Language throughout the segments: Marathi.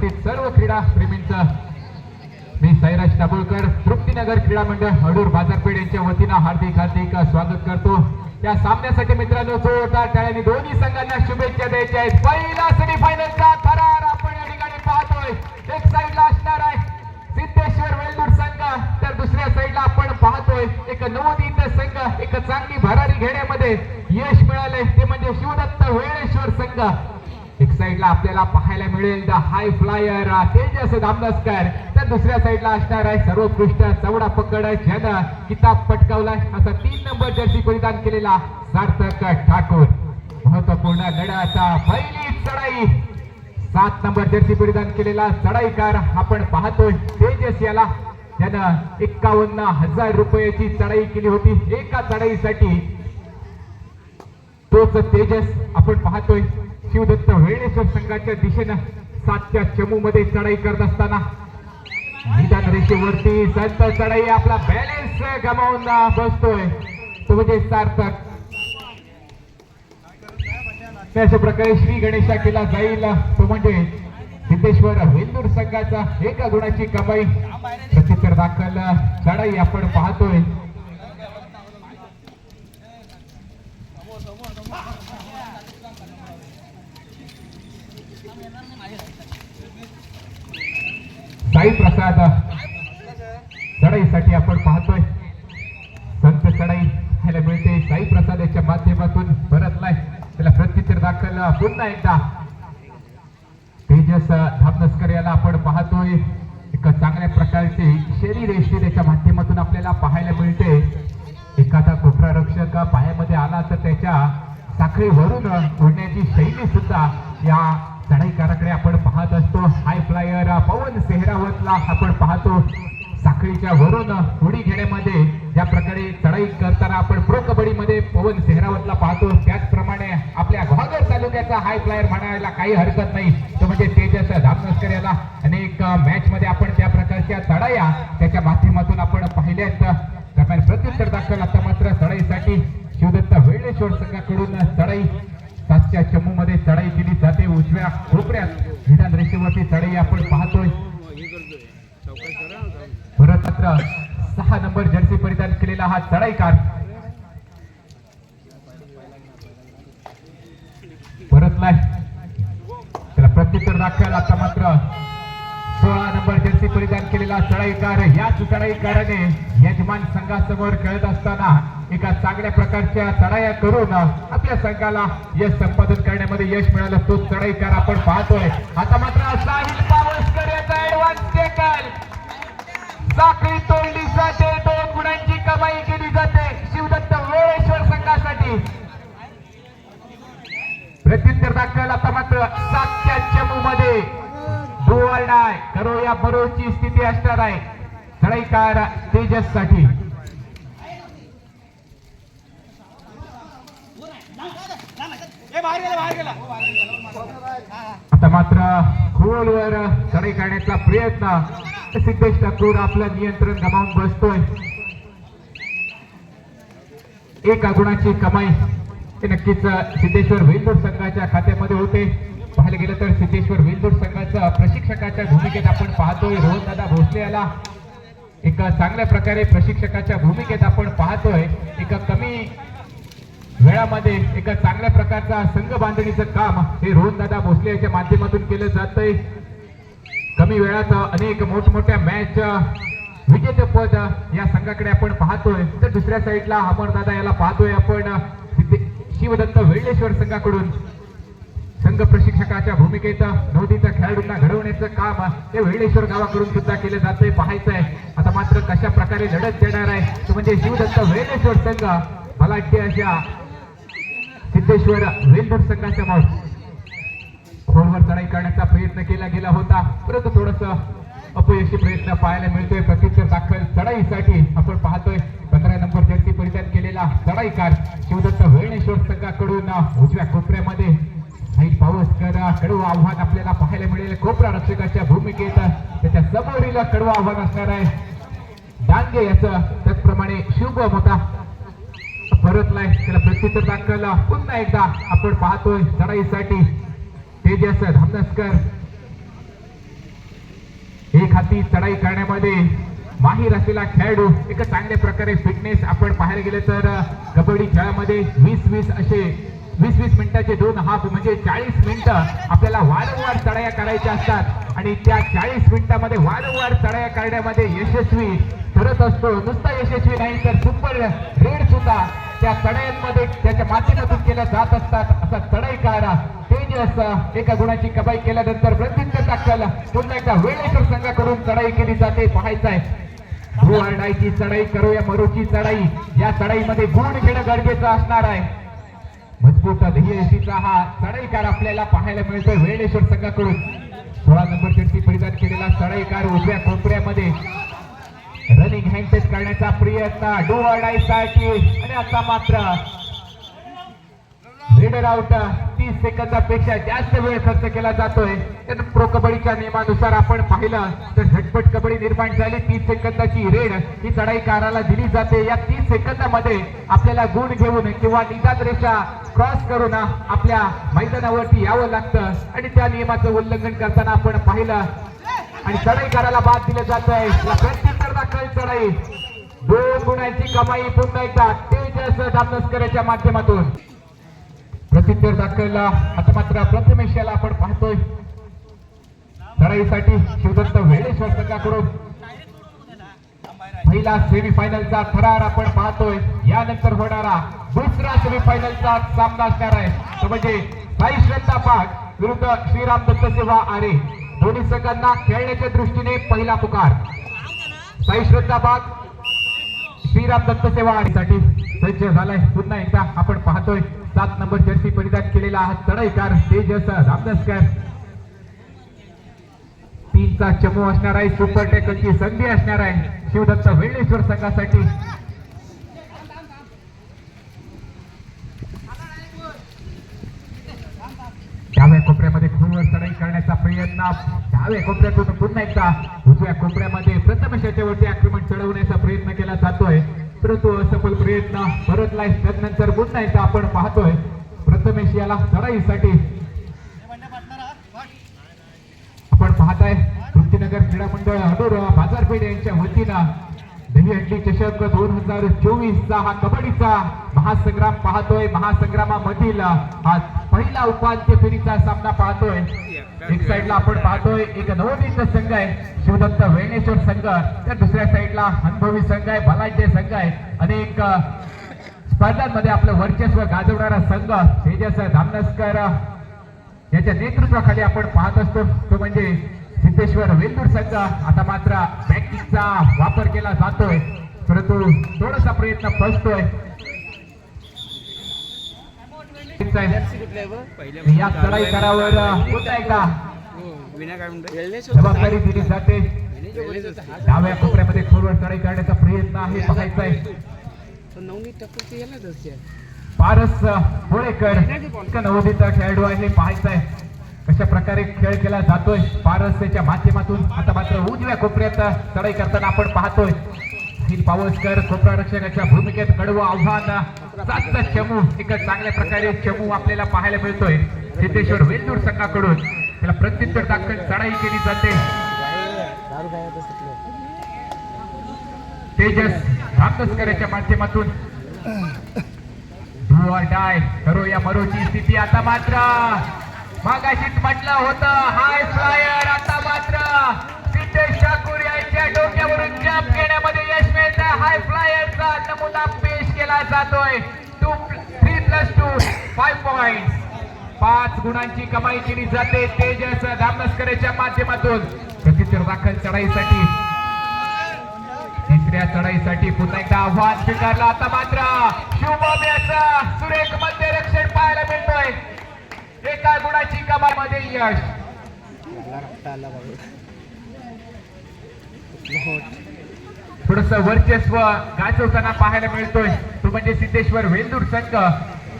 उपस्थित सर्व क्रीडा प्रेमींचा. मी साईराज दाभोळकर तृप्तीनगर क्रीडा मंडळ हडूर बाजारपेठ यांच्या वतीनं हार्दिक हार्दिक स्वागत करतो. या सामन्यासाठी मित्रांनो जोरदार टाळ्यांनी दोन्ही संघांना शुभेच्छा द्यायच्या आहेत. पहिला सेमीफायनलचा थरार आपण या ठिकाणी पाहतोय. एक साईडला असणार आहे सिद्धेश्वर वेलदूर संघ तर दुसऱ्या साईडला आपण पाहतोय एक नवोदित संघ एक चांगली भरारी घेण्यामध्ये यश मिळालंय. ते म्हणजे शिवदत्त वेळेश्वर संघ. एक साईडला आपल्याला पाहायला मिळेल. The high flyer Tejas Damanskar. तर दुसऱ्या साईडला असणार आहे सर्वोत्कृष्ट चवडा पकड ज्यानं किताब पटकावलाय असा तीन नंबर जर्सी परिधान केलेला सार्थक ठाकूर. महत्त्वपूर्ण लढ्याचा पहिली चढाई. सात नंबर जर्सी परिधान केलेला चढाईकार आपण पाहतोय. तेजस याला त्यानं एक्कावन्न हजार रुपयाची चढाई केली होती. एका चढाईसाठी तोच तेजस आपण पाहतोय. शिवदत्त वेळेश्वर संघाच्या दिशेनं सातच्या चमू मध्ये चढाई करत असताना. निदान रेषेवरती संत चढाई आपला बॅलेन्स गमावून बसतोय. तो म्हणजे सार्थक. अशा प्रकारे श्री गणेशा केला जाईल. तो म्हणजे सिद्धेश्वर वेंदूर संघाचा एका गुणाची कमाई. प्रत्युत्तर दाखल. चढाई आपण पाहतोय. साई प्रसाद चढाईसाठी आपण पाहतोय. संत चढाई ह्याला मिळते. साई प्रसाद याच्या माध्यमातून परतलाय त्याला प्रत्युत्तर दाखल पुन्हा एकदा तेजस धामनस्कर याला आपण पाहतोय एक चांगल्या प्रकारचे शरीर यष्टी त्याच्या माध्यमातून आपल्याला पाहायला मिळते एखादा कोपरा रक्षक पायामध्ये आला तर त्याच्या साखळीवरून उडण्याची शैली सुद्धा या चढाईकाराकडे आपण पाहत असतो हाय फ्लायर पवन सेहरावतला पाहतो साखळीच्या वरून उडी घेण्यामध्ये ज्या प्रकारे चढाई करताना आपण प्रो कबड्डीमध्ये पवन सेहरावतला पाहतो त्याचप्रमाणे आपल्या घोगर तालुक्याचा हाय फ्लायर म्हणायला काही हरकत नाही. तो म्हणजे तेजस धामनस्कर याला. अनेक मॅच मध्ये आपण त्या प्रकारच्या चढाया त्याच्या माध्यमातून आपण पाहिल्यात. दरम्यान प्रत्युत्तर दाखल आता मात्र चढाईसाठी शिवदत्त वेळेश्वर संघाकडून चढाई. सातच्या चमू मध्ये चढाई केली जाते. उजव्या कोपऱ्यात विधान रेषेवरती चढाई आपण पाहतोय. परत मात्र सहा नंबर जर्सी परिधान केलेला हा चढाईकार परतलाय त्याला प्रत्युत्तर दाखवायला आता मात्र सोळा नंबर जर्सी परिधान केलेला चढाईकार याच चढाईकाराने यजमान संघासमोर खेळत असताना एका चांगल्या प्रकारच्या चढाया करून आपल्या संघाला यश संपादन करण्यामध्ये यश मिळालं. तो चढाईकार आपण पाहतोय. आता मात्र असा ऍडव्हान्स साखळी तोडली जाते दोन गुणांची कमाई केली जाते. शिवदत्त वेळेश्वर संघासाठी. प्रत्युत्तर दाखल आता मात्र सातच्या चमू मध्ये डोअर डाय करो या बरोची स्थिती असणार आहे. चढाईकार तेजससाठी आता मात्र खोलवर चढाई करण्याचा प्रयत्न सिद्धेश ठाकूर आपलं नियंत्रण गमावून बसतोय. एका गुणाची कमाई ते नक्कीच सिद्धेश्वर वेलदूर संघाच्या खात्यामध्ये होते. पाहायला गेलं तर सिद्धेश्वर वेलदूर संघाचा प्रशिक्षकाच्या भूमिकेत आपण पाहतोय. रोहन दादा भोसले याला एका चांगल्या प्रकारे प्रशिक्षकाच्या भूमिकेत आपण पाहतोय. एका कमी वेळामध्ये एका चांगल्या प्रकारचा संघ बांधणीचं काम हे रोहन दादा भोसले याच्या माध्यमातून केलं जातंय. कमी वेळात अनेक मोठमोठ्या मॅच विजेतेपद या संघाकडे आपण पाहतोय. तर दुसऱ्या साईडला अमरदादा याला पाहतोय आपण. शिवदत्त वेळेश्वर संघाकडून. संघ प्रशिक्षकाच्या भूमिकेत नवदीच्या खेळाडूंना घडवण्याचं काम ते वेळेश्वर गावाकडून सुद्धा केलं जातंय पाहायचं आहे आता मात्र कशा प्रकारे लढत देणार आहे तो म्हणजे शिवदत्त वेळेश्वर संघ. मला वाटते अशा सिद्धेश्वर वेलदूर संघासमोर खोलवर चढाई करण्याचा प्रयत्न केला गेला होता. परंतु थोडस अपयशी प्रयत्न पाहायला मिळतोय. प्रत्युत्तर दाखल चढाईसाठी आपण पाहतोय. पंधरा नंबर जर्सी परिधान केलेला चढाईकार शिवदत्त वेळणेश्वर संघाकडून उजव्या कोपऱ्यामध्ये. साईड पावसकर कडवं आव्हान आपल्याला पाहायला मिळेल. कोपरा रक्षकाच्या भूमिकेत त्याच्या समोरील कडवं आव्हान असणार आहे. डांगे याचं त्याचप्रमाणे शुभ होता परतलाय त्याला प्रत्युत्तर दाखवला पुन्हा एकदा आपण पाहतोय चढाईसाठी तेजस धामनसकर. एक हाती चढाई करण्यामध्ये माहीर असलेला खेळाडू एका चांगल्या प्रकारे फिटनेस आपण पाहायला गेलं तर कबड्डी खेळामध्ये वीस वीस असे वीस वीस मिनिटाचे दोन हाफ म्हणजे चाळीस मिनिटं आपल्याला वारंवार चढाया करायच्या असतात. आणि त्या चाळीस मिनिटामध्ये वारंवार चढाया करण्यामध्ये यशस्वी ठरत असतो. नुसता यशस्वी नाही तर सुपर रेड सुद्धा त्या चढायांमध्ये त्याच्या माध्यमातून केल्या जात असतात. असा चढाईकार तेजस एका गुणाची कमाई केल्यानंतर प्रत्युत्तर दाखल पुन्हा एकदा वेळेश्वर संघाकडून चढाई केली जाते. पाहायचं आहे भुवारडाईची चढाई करूया मरूची चढाई. या चढाईमध्ये गुण घेणं गरजेचं असणार आहे. मजबूत ध्येयशीचा हा चढईकार आपल्याला पाहायला मिळतोय वेळेश्वर संघाकडून. सोळा नंबर जर्सी परिधान केलेला चढईकार उजव्या कोपऱ्यामध्ये रनिंग हँडटच करण्याचा प्रयत्न. डोळाईसाठी आणि आता मात्र रेडर आउट तीस सेकंदापेक्षा जास्त वेळ खर्च केला जातोय. तर प्रो कबड्डीच्या नियमानुसार आपण पाहिलं तर झटपट कबड्डी निर्माण झाली. तीस सेकंदाची रेड ही चढाईकाराला दिली जाते. या तीस सेकंदामध्ये आपल्याला गुण घेऊन किंवा निदान रेषा क्रॉस करून आपल्या मैदानावरती यावं लागतं. आणि त्या नियमाचं उल्लंघन करताना आपण पाहिलं. आणि चढाईकाराला बाद दिलं जात आहे दाखल चढाई. दोन गुणांची कमाई पुन्हा एकदा तेजस दामनस्कराच्या माध्यमातून. प्रसिद्धीवर दाखवलेला आता मात्र प्रथमेशाला आपण पाहतोय. चढाईसाठी शिवदत्त वेळेश्वर संघाकडून पहिला सेमीफायनलचा थरार आपण पाहतोय. यानंतर होणारा दुसरा सेमीफायनलचा सामना असणार आहे. तो म्हणजे साई श्रद्धा पाठ विरुद्ध श्रीराम दत्त सेवा आरे दोन्ही संघांना खेळण्याच्या दृष्टीने पहिला पुकार. साई श्रद्धा बाग श्रीराम दत्त सेवा आरेसाठी सज्ज झालाय. पुन्हा एकदा आपण पाहतोय. सात नंबर जर्सी परिधान केलेला हा चढाईकार तेजस रामदासकर तीनचा चमू असणार आहे सुपर टॅकलची संधी असणार आहे. शिवदत्त वेळेश्वर संघासाठी. डाव्या कोपऱ्यामध्ये खूप चढाई करण्याचा प्रयत्न. डाव्या कोपऱ्यातून पुन्हा एकदा उजव्या कोपऱ्यामध्ये प्रथम वरती आक्रमण चढवण्याचा प्रयत्न केला जातोय. परंतु असं प्रयत्न परतलाय त्यानंतर पुन्हा एकदा आपण पाहतोय. प्रथमेश याला चढाईसाठी आपण पाहताय तृप्तीनगर क्रीडा मंडळ अडूर बाजारपेठ यांच्या वतीनं दहीहंडी चषक दोन हजार चोवीस चा हा कबड्डीचा महासंग्राम पाहतोय. महासंग्रामामधील हा पहिला उपांत्य फेरीचा सामना पाहतोय. एक साइडला आपण पाहतोय एक नवोदित संघ आहे शिवदत्त वेणेश्वर संघ. तर दुसऱ्या साइडला अनुभवी संघ आहे बलाढ्य संघ आहे. अनेक स्पर्धांमध्ये आपलं वर्चस्व गाजवणारा संघ तेजस धामनस्कर याच्या नेतृत्वाखाली आपण पाहत असतो. तो म्हणजे सिद्धेश्वर वेंदूर संघ. आता मात्र बँकिंगचा वापर केला जातोय. परंतु थोडासा प्रयत्न फसतोय या चढाई करावर पुन्हा एकदा विना जबाबदारी दिली जाते. डाव्या कोपऱ्यामध्ये खोलवर चढाई करण्याचा प्रयत्न आहे बघायचा आहे पारस होळेकर इतका नवोदित खेळाडू आहे हे आहे कशा प्रकारे खेळ केला जातोय. पारस त्याच्या माध्यमातून आता मात्र उजव्या कोपऱ्यात चढाई करताना आपण पाहतोय. अनिल पावसकर कोपरा रक्षकाच्या भूमिकेत कडवं आव्हान. सातचा चमू एक चांगल्या प्रकारे चमू आपल्याला पाहायला मिळतोय. सिद्धेश्वर वेंदूर संघाकडून. त्याला प्रत्युत्तर दाखल चढाई केली जाते. दारू खायला तसं तेजस धाकसकरच्या माध्यमातून. डू ऑर डाय करो या मरोची स्थिती आता मात्र. मागाशीच म्हटलं होतं. हाय फ्लायर आता मात्र. सिद्धेश ठाकूर यांच्या डोक्यावरून जंप घेण्यामध्ये यश मिळतं हाय फ्लायरचा नमुना पेश केला जातोय. Two three plus two five point पाच गुणांची कमाई केली जाते. तेजस धामनसकरच्या माध्यमातून. प्रत्युत्तर दाखल चढाईसाठी. तिसऱ्या चढाईसाठी पुन्हा एकदा आव्हान स्वीकारलं आता मात्र शुभम याचा सुरेख मध्य रक्षण पाहायला मिळतोय. एका गुणाची कमाई मध्ये यश लागला रक्ता आला बाबा थोडस वर्चस्व गाजवताना पाहायला मिळतोय. तो म्हणजे सिद्धेश्वर वेंदूर संघ.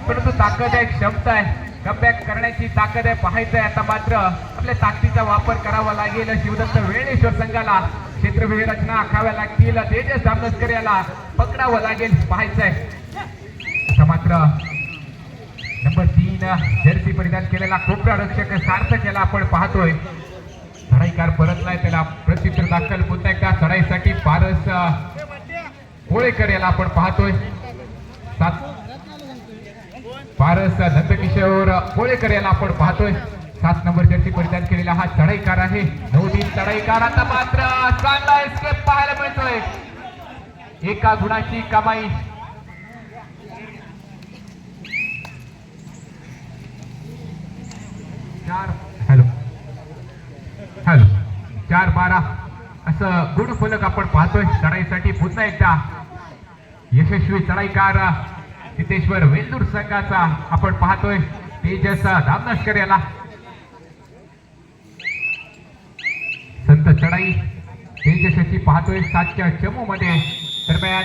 परंतु ताकद आहे क्षमता आहे. कमबॅक करण्याची ताकद आहे पाहायचं आहे. आता मात्र आपल्या ताकदीचा वापर करावा लागेल. शिवदत्त वेळेश्वर संघाला क्षेत्रविही रचना आखाव्या लागतील. तेजस धामनसकर याला पकडावं लागेल. पाहायचंय आता मात्र नंबर तीन जर्सी परिधान केलेला कोपरा रक्षक सार्थ केला आपण पाहतोय. चढाईकार परतलाय त्याला प्रत्युत्तर दाखल पुन्हा एकदा चढाईसाठी पारस कोळेकर याला आपण पाहतोय. सात पारस नंदकिशोर कोळेकर याला आपण पाहतोय. सात नंबर जर्सी परिधान केलेला हा चढाईकार आहे. नऊ दिन चढाईकार आता मात्र चांगला एस्केप पाहायला मिळतोय. एका गुणाची कमाई. चार हॅलो चार बारा. असं गुण फलक आपण पाहतोय. चढाईसाठी पुन्हा एकदा यशस्वी चढाईकार सिद्धेश्वर वेलदूर संघाचा आपण पाहतोय. तेजस दामनस्कर याला. संत चढाई तेजसाची पाहतोय. सातच्या चमू मध्ये दरम्यान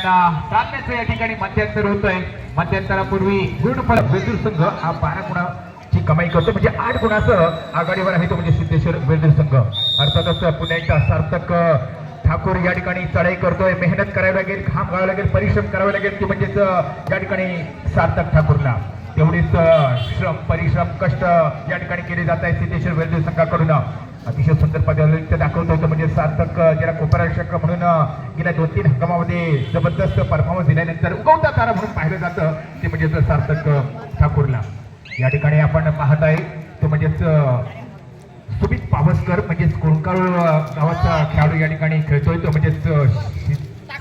सामन्याचं या ठिकाणी मध्यंतर होतोय. मध्यंतरापूर्वी गुणफलक वेलदूर संघ हा बारा गुणाची कमाई करतो. म्हणजे आठ गुणाचं आघाडीवर आहे तो म्हणजे सिद्धेश्वर वेंदूर संघ. अर्थातच पुन्हा एकदा सार्थक ठाकूर या ठिकाणी चढाई करतोय. मेहनत करावी लागेल घाम घालावा लागेल परिश्रम करावे लागेल की म्हणजेच या ठिकाणी सार्थक ठाकूरला. तेवढीच श्रम परिश्रम कष्ट या ठिकाणी केले जात आहे सिद्धेश्वर वेल्दूर संघाकडून. अतिशय सुंदर पद्धतीने दाखवत होतं म्हणजे सार्थक ज्याला कोपरक्षक म्हणून गेल्या दोन तीन हंगामामध्ये जबरदस्त परफॉर्मन्स दिल्यानंतर उगवता तारा म्हणून पाहिलं जातं. ते म्हणजेच सार्थक ठाकूरला. या ठिकाणी आपण पाहत आहे तो म्हणजेच सुमित पावसकर म्हणजेच कोणकाळ गावाचा खेळाडू या ठिकाणी खेळतोय. तो म्हणजेच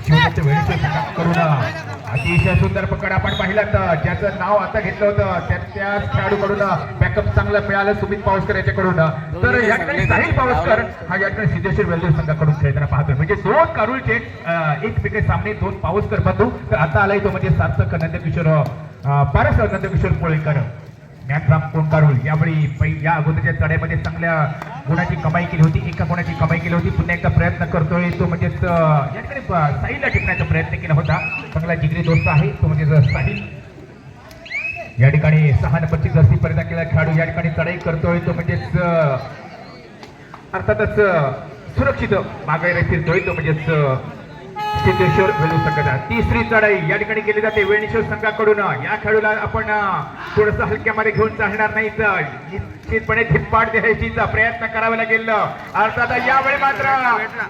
शिवराच्या वेळेचं करून अतिशय सुंदर पकड आपण पाहिलं तर ज्याचं नाव आता घेतलं होतं त्या त्या खेळाडूकडून बॅकअप चांगलं मिळालं सुमित पावसकर याच्याकडून. तर या ठिकाणी साहिल पावसकर हा या ठिकाणी सिद्धेश्वर वेल्देव संघाकडून खेळताना पाहतोय. म्हणजे दोन कारुळचे एक एकमेकांचे सामने दोन पावसकर बंधू. तर आता आलाय तो म्हणजे सार्थक नंदकिशोर पारस नंदकिशोर पोळेकर ज्ञानराम कोंडारुल यावेळी पै- या अगोदरच्या तड्यामध्ये चांगल्या गुणाची कमाई केली होती एका गुणाची कमाई केली होती. पुन्हा एकदा प्रयत्न करतोय तो म्हणजेच या ठिकाणी साहिलला टिकण्याचा प्रयत्न केला होता. चांगला जिगरी दोस्त आहे तो म्हणजे साहिल. या ठिकाणी सहा नंबरची जर्सी परिधान केला खेळाडू. या ठिकाणी चढाई करतोय तो म्हणजेच अर्थातच सुरक्षित मागायला फिरतोय तो म्हणजेच सिद्धेश्वर वेलू संघाचा तिसरी चढाई या ठिकाणी केली जाते. वेणेश्वर संघाकडून. या खेळूला आपण थोडस हलक्यामध्ये घेऊन चालणार नाही तर निश्चितपणे धिप्पाड द्यायचीचा प्रयत्न करावा लागेल. अर्थात यावेळी मात्र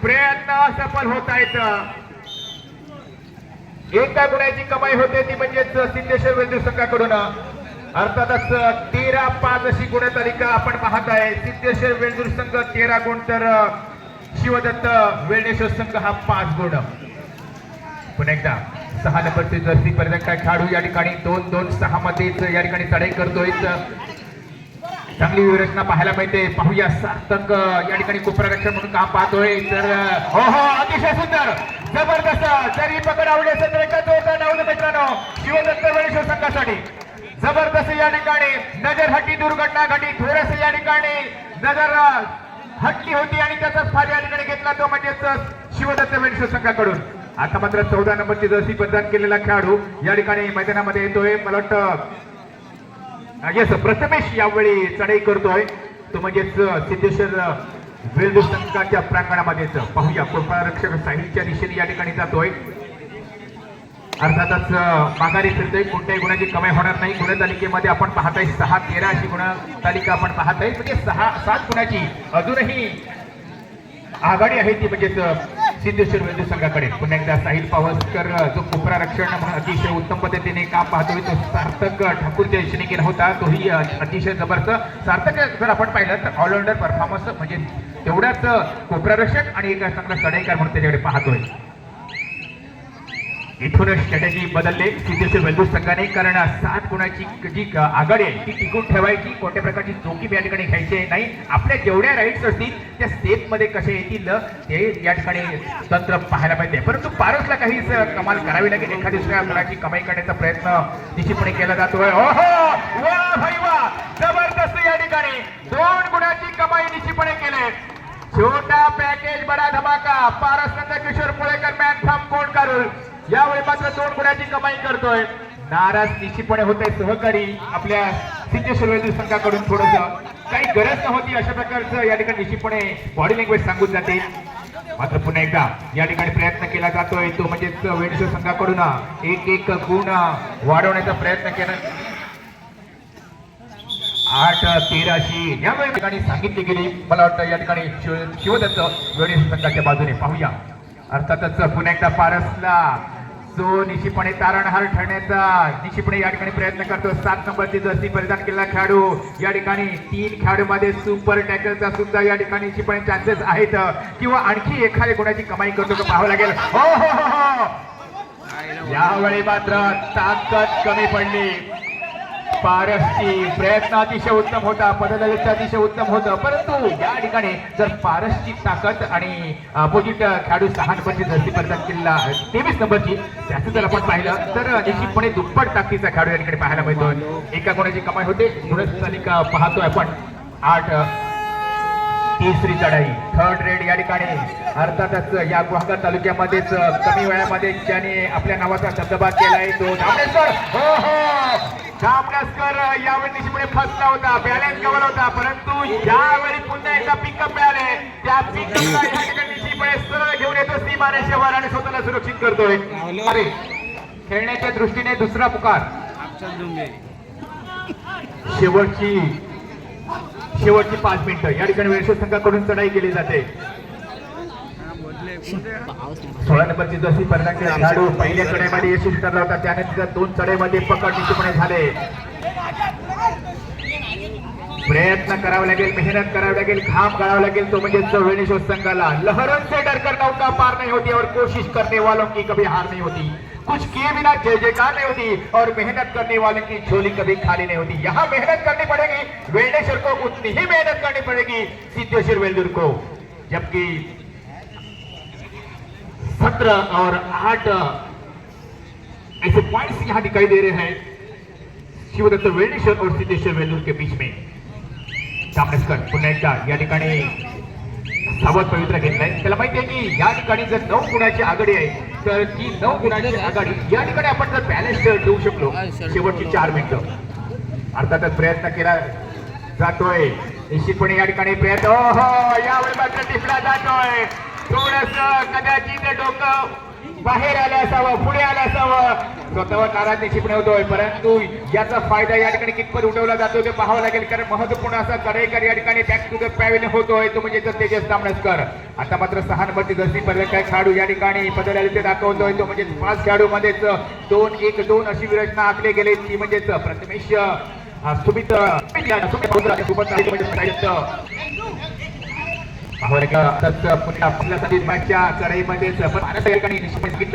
प्रयत्न सफल होत आहेत. एका गुणाची कमाई होते ती म्हणजेच सिद्धेश्वर वेलू संघाकडून. अर्थातच तेरा पाच अशी गुणतालिका आपण पाहत आहे. सिद्धेश्वर वेलदूर संघ तेरा गुण तर शिवदत्त वेणेश्वर संघ हा पाच गुण. पुन्हा एकदा सहा नंबरचे जर्सी पर्यंत खेळाडू या ठिकाणी दोन दोन सहा मध्येच या ठिकाणी चढाई करतोय. चांगली व्यूहरचना पाहायला मिळते. पाहूया सार्थक या ठिकाणी कुपरक्षण म्हणून काम पाहतोय. तर हो हो अतिशय सुंदर जबरदस्त जरी पकड आवडली असेल तर एका होता नवलं मित्रांनो. शिवदत्त वेळेश्वर संघासाठी. जबरदस्त या ठिकाणी नजर हट्टी दुर्घटना घटी थोडस या ठिकाणी नजर हटली होती आणि त्याचाच फार या ठिकाणी घेतला तो म्हणजेच शिवदत्त वेळेश्वर संघाकडून. आता मात्र चौदा नंबरची जर्सी परिधान केलेला खेळाडू या ठिकाणी मैदानामध्ये येतोय. मला वाटतं येस प्रथमेश यावेळी चढाई करतोय. तो म्हणजेच सिद्धेश्वर वेल्दू संघाच्या प्रांगणामध्येच पाहूया. कृपा रक्षक साहिलच्या दिशेने या ठिकाणी जातोय. अर्थातच माघारी फिरतोय. कोणत्याही गुणाची कमाई होणार नाही. गुणतालिकेमध्ये आपण पाहताय सहा तेरा अशी गुणतालिका आपण पाहताय. म्हणजे सहा सात गुणाची अजूनही आघाडी आहे ती. म्हणजेच सिद्धेश्वर वेल्दू संघाकडे पुन्हा एकदा साहिल पावसकर जो कोपरा रक्षण म्हणून अतिशय उत्तम पद्धतीने काम पाहतोय तो सार्थक ठाकूरच्या दिशेने केला होता तोही अतिशय जबरदस्त. सार्थक जर आपण पाहिलं तर ऑलराऊंडर परफॉर्मन्स म्हणजे तेवढ्याच कोपरा रक्षक आणि एक चांगला चढाईकार म्हणून त्याच्याकडे पाहतोय. इथूनच स्ट्रॅटेजी बदलले. सिद्धेश्वर वेल्दूर संघाने कारण सात गुणाची जी आघाडी आहे ती टिकून ठेवायची. कोणत्या प्रकारची जोखीम या ठिकाणी घ्यायची नाही. आपल्या जेवढ्या राईट्स असतील त्या स्टेप कसे येतील ते या ठिकाणी तंत्र पाहायला पाहिजे. परंतु पारसला काही कमाल करावी लागेल. एखादी दुसऱ्या मुलाची कमाई करण्याचा प्रयत्न निश्चितपणे केला जातोय ओहो! वा भाई वा! जबरदस्त या ठिकाणी. दोन गुणाची कमाई निश्चितपणे केले. छोटा पॅकेज बडा धमाका. पारस नंद किशोर पुळेकर मॅन थांब कोण करू यावेळी मात्र दोन गुणाची कमाई करतोय. नाराज निश्चितपणे होते सहकारी आपल्या सिद्धेश्वर संघाकडून थोडस. काही गरज नव्हती अशा प्रकारचं. या ठिकाणी निश्चितपणे बॉडी लँग्वेज सांगून जाते. मात्र पुन्हा एकदा या ठिकाणी प्रयत्न केला जातोय. तो म्हणजेच वेणेश्वर संघाकडून एक एक गुण वाढवण्याचा प्रयत्न केला. आठ तेराशे या ठिकाणी सांगितली गेली. मला वाटतं या ठिकाणी शिव- शिवदत्त वेणेश्वर संघाच्या बाजूने पाहूया. अर्थातच पुन्हा एकदा पारसला जो निश्चितपणे तारणहार ठरण्याचा निश्चितपणे या ठिकाणी प्रयत्न करतो. सात नंबरची जर्सी परिधान केलेला खेळाडू. या ठिकाणी तीन खेळाडूमध्ये सुपर टॅकलचा सुद्धा या ठिकाणी निश्चितपणे चान्सेस आहेत. किंवा आणखी एखाद्या गुणाची कमाई करतो का पाहावं लागेल. हो, हो हो हो. यावेळी मात्र ताकद कमी पडली. पारसची प्रयत्न अतिशय उत्तम होता पददलित अतिशय उत्तम होतं. परंतु या ठिकाणी जर पारसची ताकद आणि अपोजिट खेळाडू सहा नंबरची जर्सी किल्ला तेवीस नंबरची त्याचं जर आपण पाहिलं तर निश्चितपणे दुप्पट ताकदीचा खेळाडू या ठिकाणी पाहायला मिळतो. एका कोणाची कमाई होते? गुणतालिका पाहतोय आपण. आठ तिसरी चढाई. थर्ड रेड या ठिकाणी. अर्थातच या गुहागर तालुक्यामध्येच कमी वेळामध्ये ज्याने आपल्या नावाचा दबदबा केलाय तो. जांभळेश्वर हो हो! जांभळेश्वर यावेळी निश्चितपणे फसला होता. बॅलन्स कवर होता. परंतु यावेळी पुन्हा एकदा पिकअप मिळाले. त्या पिकअपला या ठिकाणी निश्चितपणे सरळ घेऊन येतो. सीमारेषेवर आणि स्वतःला सुरक्षित करतोय. अरे खेळण्याच्या दृष्टीने दुसरा पुकार. शेवटची शेवटची पाच मिनिटं. या ठिकाणी वेळेश्वर संघाकडून चढाई केली जाते. प्रयत्न करावा लागेल मेहनत करावी लागेल घाम गाळावा लागेल तो म्हणजे वेणेश्वर संघाला लहरों से डर कर नौका पार नहीं होती और कोशिश करने वालों की कभी हार नहीं होती। कुछ किए बिना जय जयकार नहीं होती और मेहनत करने वालों की झोली कभी खाली नहीं होती। यहाँ मेहनत करनी पड़ेगी वेणेश्वर को उतनी ही मेहनत करनी पड़ेगी, सिद्धेश्वर वेल्दुर को। जबकि सत्रह और आठ ऐसे पॉइंट्स यहां दिखाई दे रहे हैं। शिवदत्त वेणेश्वर और सिद्धेश्वर वेलूर के बीच में। जांभेडकर पुन्हा एकदा या ठिकाणी सावध पवित्र घेतलाय त्याला माहिती आहे की या ठिकाणी जर नऊ गुणाची आघाडी आहे। तर ती नऊ गुणाची आघाडी या ठिकाणी आपण जर बॅलन्स ठेवू शकलो शेवटची चार मिनिटं. अर्थातच प्रयत्न केला जातोय. निश्चितपणे या ठिकाणी प्रयत्न हो यावेळी मात्र टिपला जातोय. थोडस कदाचित डोकं बाहेर आलं असावं पुढे आलं असावं स्वतःवर नाराज निश्चितपणे होतोय परंतु याचा फायदा या ठिकाणी कितपत उठवला जातो ते पाहावं लागेल कारण महत्त्वपूर्ण असा चढाईकर या ठिकाणी बॅक टू द पॅव्हिलियन होतोय तो म्हणजे तर तेजस तामणसकर आता मात्र सहा नंबरची पर्यंत काय खेळाडू या ठिकाणी बदलले ते दाखवतोय तो म्हणजे पाच खेळाडूमध्येच दोन एक दोन अशी विरचना आखली गेली ती म्हणजेच प्रथमेश सुमित सुमित या ठिकाणी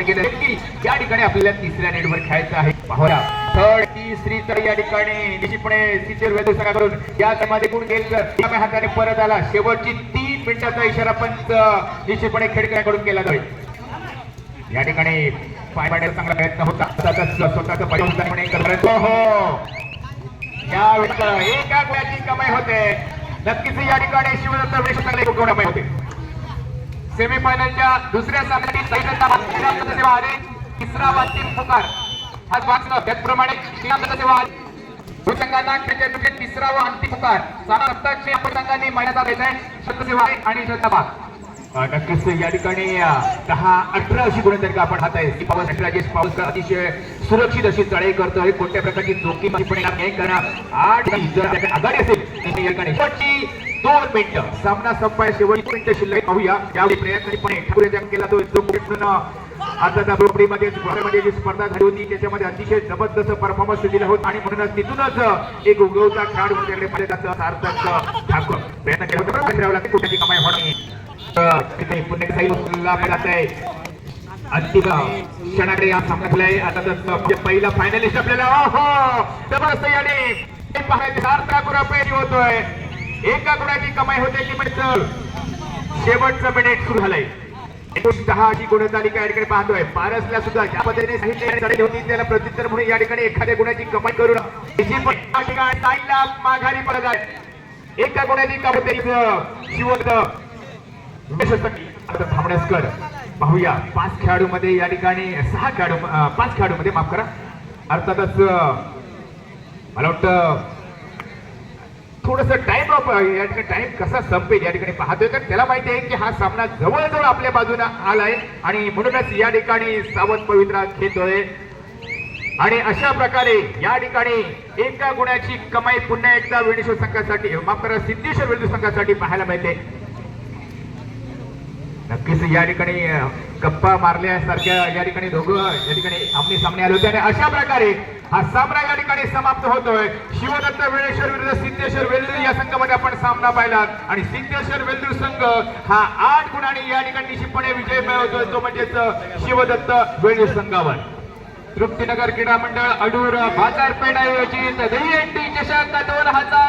गेलं की या ठिकाणी आपल्याला तिसऱ्या नेटवर खेळायचं आहे. पाहूया. थर्ड तिसरी तर या ठिकाणी निश्चितपणे सिचर वेदू या मध्ये गुण गेल हाताने परत आला. शेवटची तीन मिनिटाचा इशारा पंच निश्चितपणे खेळकऱ्याकडून केला जाईल या ठिकाणी पाय चांगला प्रयत्न होता. स्वतःच स्वतःचं हो, हो या एका गोळ्याची कमाई होते. नक्कीच या ठिकाणी शिवदत्त वेशकाला एक होते सेमीफायनलच्या दुसऱ्या सामन्यातील सेवा आले तिसरा बातमी पुकार. आज वाचलं त्याचप्रमाणे श्रीरामदत्त सेवा आली दोन संघांना खेळच्या तिसरा व अंतिम पुकार. सारा सप्ताह आपण संघांनी महिन्याचा देत आहे. शब्द आणि श्रद्धाबाद नक्कीच या ठिकाणी दहा अठरा अशी गुणतालिका आपण हात आहे पाऊस राजेश पाऊसकर अतिशय सुरक्षित अशी चढाई करतोय कोणत्या प्रकारची जोखीम परिणाम करणार आठ जर आघाडी असेल तर या ठिकाणी शेवटची दोन मिनिटं. सामना संपाय शेवटची मिनिटं शिल्लक पाहूया. यावेळी प्रयत्नपणे ठाकूर यांनी केला तो जो म्हणून आता त्या ब्रोकडीमध्ये मध्ये जी स्पर्धा झाली होती त्याच्यामध्ये अतिशय जबरदस्त परफॉर्मन्स दिला होता. आणि म्हणूनच तिथूनच एक उगवता खेळाडू त्याकडे पाहिजे त्याचं सार्थक ठाकूर. प्रयत्न केला होता कुठल्याची कमाई होणार तिथे पुन्हा साई उचलला मिळत आहे. अंतिम क्षणाकडे या सामना झालाय आता तर पहिला फायनलिस्ट आपल्याला हो जबरदस्त याने. पाहायचे सार्थ ठाकूर होतोय. एका गुणाची कमाई होते की म्हणजे शेवटचं मिनिट सुरू झालंय. एकूण दहा अशी गुणतालिका या ठिकाणी पाहतोय. पारसला सुद्धा ज्या पद्धतीने साहित्य होती त्याला प्रत्युत्तर म्हणून या ठिकाणी एखाद्या गुणाची कमाई करून त्याची माघारी पडत आहे. एका गुणाची कमाई शिवत थांबण्यासकर पाहूया. पाच खेळाडू मध्ये या ठिकाणी सहा खेळाडू पाच खेळाडू मध्ये माफ करा. अर्थातच मला वाटतं थोडस टाइम ऑफ या ठिकाणी टाइम कसा संपेल या ठिकाणी पाहतोय. तर त्याला माहिती आहे की हा सामना जवळजवळ आपल्या बाजूला आलाय. आणि म्हणूनच या ठिकाणी सावंत पवित्रा खेळतोय. आणि अशा प्रकारे या ठिकाणी एका गुणाची कमाई पुन्हा एकदा वेळेश्वर संघासाठी माफ करा सिद्धेश्वर वेळेश्वर संघासाठी पाहायला मिळते. नक्कीच या ठिकाणी गप्पा मारल्यासारख्या या ठिकाणी दोघं या ठिकाणी आमने सामने आले होते आणि अशा प्रकारे हा सामना या ठिकाणी समाप्त होतोय. शिवदत्त वेळेश्वर विरुद्ध सिद्धेश्वर वेल्दूर या संघामध्ये आपण सामना पाहिला. आणि सिद्धेश्वर वेल्दूर संघ हा आठ गुणांनी या ठिकाणी निश्चितपणे विजय मिळवतोय. तो म्हणजेच शिवदत्त वेळेश्वर संघावर. तृप्तीनगर क्रीडा मंडळ अडूर बाजारपेठ आयोजित चषक दोन हजार